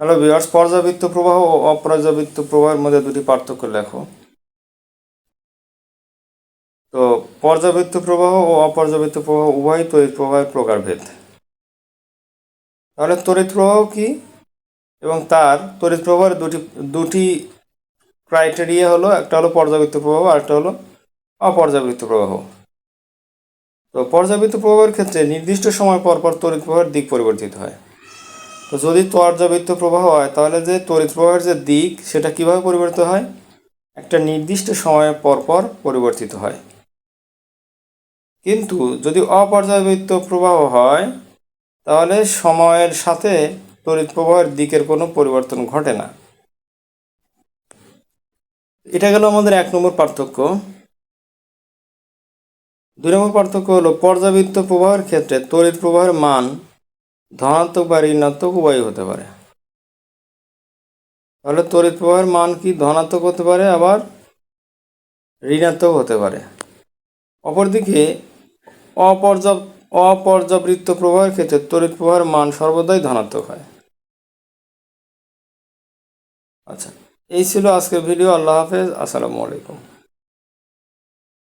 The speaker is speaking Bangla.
হ্যালো ভিউয়ার্স পর্যাবৃত্ত প্রবাহ ও অপর্যাবৃত্ত প্রবাহের মধ্যে দুটি পার্থক্য লেখো। তো পর্যাবৃত্ত প্রবাহ ও অপর্যাবৃত্ত প্রবাহ উভয় তড়িৎ প্রবাহের প্রকারভেদ। তাহলে তড়িৎ প্রবাহ কি? এবং তার তড়িৎ প্রবাহের দুটি দুটি ক্রাইটেরিয়া হলো, একটা হলো পর্যাবৃত্ত প্রবাহ, আর একটা হলো অপর্যাবৃত্ত প্রবাহ। তো পর্যাবৃত্ত প্রবাহের ক্ষেত্রে নির্দিষ্ট সময় পর পর তড়িৎ প্রবাহের দিক পরিবর্তিত হয়। তো যদি পর্যাবৃত্ত প্রবাহ হয়, তাহলে যে তড়িৎ প্রবাহের যে দিক, সেটা কীভাবে পরিবর্তিত হয়? একটা নির্দিষ্ট সময় পর পর পরিবর্তিত হয়। কিন্তু যদি অপর্যাবৃত্ত প্রবাহ হয়, তাহলে সময়ের সাথে তড়িৎ প্রবাহের দিকের কোনো পরিবর্তন ঘটে না। এটা গেল আমাদের এক নম্বর পার্থক্য। দুই নম্বর পার্থক্য হলো পর্যাবৃত্ত প্রবাহের ক্ষেত্রে তড়িৎ প্রবাহের মান ধনাত্মক বা ঋণাত্মক উভয় হতে পারে। তাহলে তড়িৎ প্রবাহের মান কি ধনাত্মক হতে পারে, আবার ঋণাত্মক হতে পারে? অপরদিকে অপর্যাপ, অপর্যাবৃত্ত প্রবাহের ক্ষেত্রে তড়িৎ প্রবাহের মান সর্বদাই ধনাত্মক হয়। আচ্ছা এই ছিল আজকের ভিডিও। আল্লাহ হাফেজ। আসসালামু আলাইকুম।